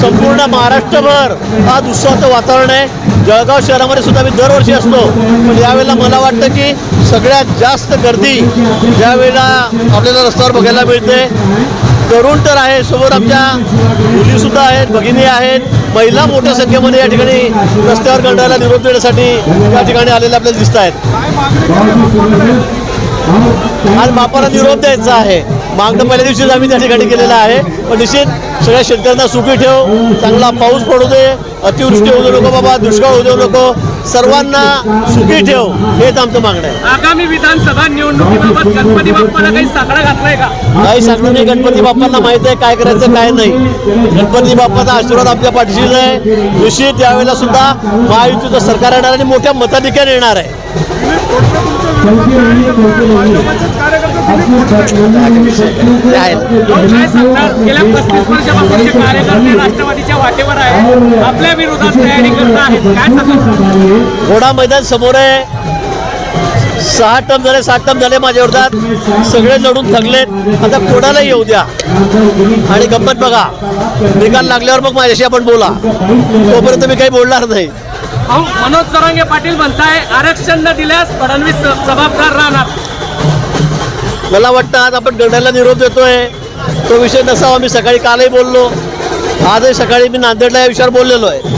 संपूर्ण महाराष्ट्रभर आज उत्सवाचं वातावरण आहे. जळगाव शहरामध्ये सुद्धा मी दरवर्षी असतो. पण यावेळेला मला वाटतं की सगळ्यात जास्त गर्दी ज्यावेळेला आपल्याला रस्त्यावर बघायला मिळते. तरुण तर आहे समोर आमच्या मुलीसुद्धा आहेत भगिनी आहेत. महिला मोठ्या संख्येमध्ये या ठिकाणी रस्त्यावर गंडायला निरोप देण्यासाठी या ठिकाणी आलेले आपल्याला दिसत आहेत. आज बापाला निरोप द्यायचा आहे. मागणं पहिल्या दिवशीच आम्ही त्या ठिकाणी केलेलं आहे. पण निश्चित सगळ्या शेतकऱ्यांना सुखी ठेव चांगला पाऊस पडू दे अतिवृष्टी होऊ देऊ नको बाबा दुष्काळ होऊ देऊ नको सर्वांना सुखी ठेव हेच आमचं मागणं आहे आगामी विधानसभा निवडणुकीबाबत गणपती बाप्पाला काही साकडा घातलाय का काही सांगणार नाही गणपती बाप्पांना माहीत आहे काय करायचं काय नाही गणपती बाप्पाचा आशीर्वाद आपल्या पाठीशी आहे निश्चित यावेळेला सुद्धा महायुतीचं सरकार येणार आणि मोठ्या मताधिक्याने येणार आहे काय सांगणार गेल्या पस्तीस वर्षापासून जे कार्यकर्ते राष्ट्रवादीच्या वाटेवर आहे आपल्या विरोधात तयारी करत आहेत. काय घोडा मैदान समोर आहे. सहा टम झाले सात टम झाले माझ्या विरोधात. सगळे लढून थकलेत. आता कोणाला येऊ द्या? आणि गंमत बघा. निकाल लागल्यावर मग माझ्याशी आपण बोला. तोपर्यंत मी काही बोलणार नाही. अहो मनोज जरांगे पाटील म्हणताय आरक्षण न दिल्यास फडणवीस जबाबदार राहणार. मला वाटतं आज आपण गडाला निरोप देतोय. तो विषय नसावा मी सकाळी कालही बोललो. आजही सकाळी मी नांदेडला या विषयावर बोललेलो आहे.